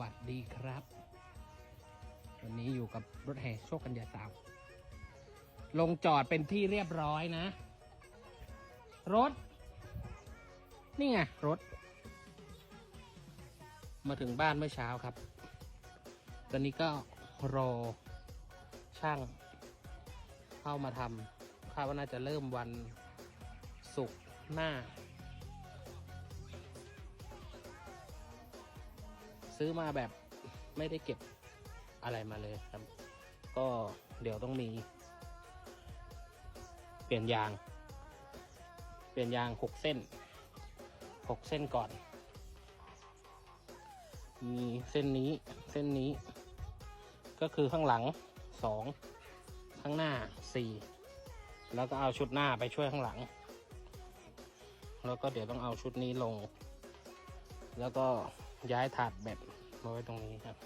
วัสดีครับ วันนี้อยู่กับรถแห่โชคกัญญาสาว ลงจอดเป็นที่เรียบร้อยนะ รถ นี่ไงรถ มาถึงบ้านเมื่อเช้าครับ ตอนนี้ก็รอช่าง เข้ามาทำคาดว่าน่าจะเริ่มวันศุกร์หน้า ซื้อมาแบบไม่ได้เก็บอะไรมาเลยครับ ก็เดี๋ยวต้องมี เปลี่ยนยาง เปลี่ยนยางหกเส้นหกเส้นก่อน มีเส้นนี้เส้นนี้ ก็คือข้างหลังสองข้างหน้าสี่แล้วก็เอาชุดหน้าไปช่วยข้างหลัง แล้วก็เดี๋ยวต้องเอาชุดนี้ลง แล้วก็ ย้ายถาดแบบมาไว้ตรงนี้ครับ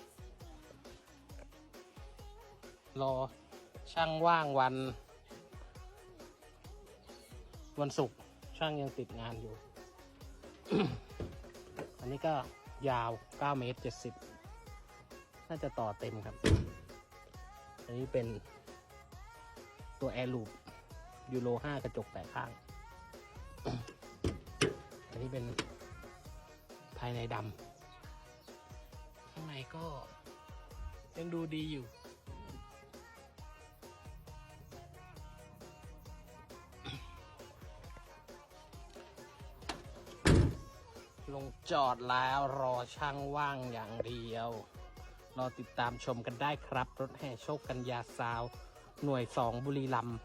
รอช่างว่างวัน วันศุกร์ช่างยังติดงานอยู่ อันนี้ก็ยาว 9 เมตร 70 น่าจะต่อเต็มครับ อันนี้เป็นตัวแอร์ลูปยูโร 5 กระจกแปดข้าง อันนี้เป็นภายในดำ ก็ยังดูดีอยู่ ลงจอดแล้วรอช่างว่างอย่างเดียว รอติดตามชมกันได้ครับ รถแห่โชคกัญญาซาว หน่วยสองบุรีรัมย์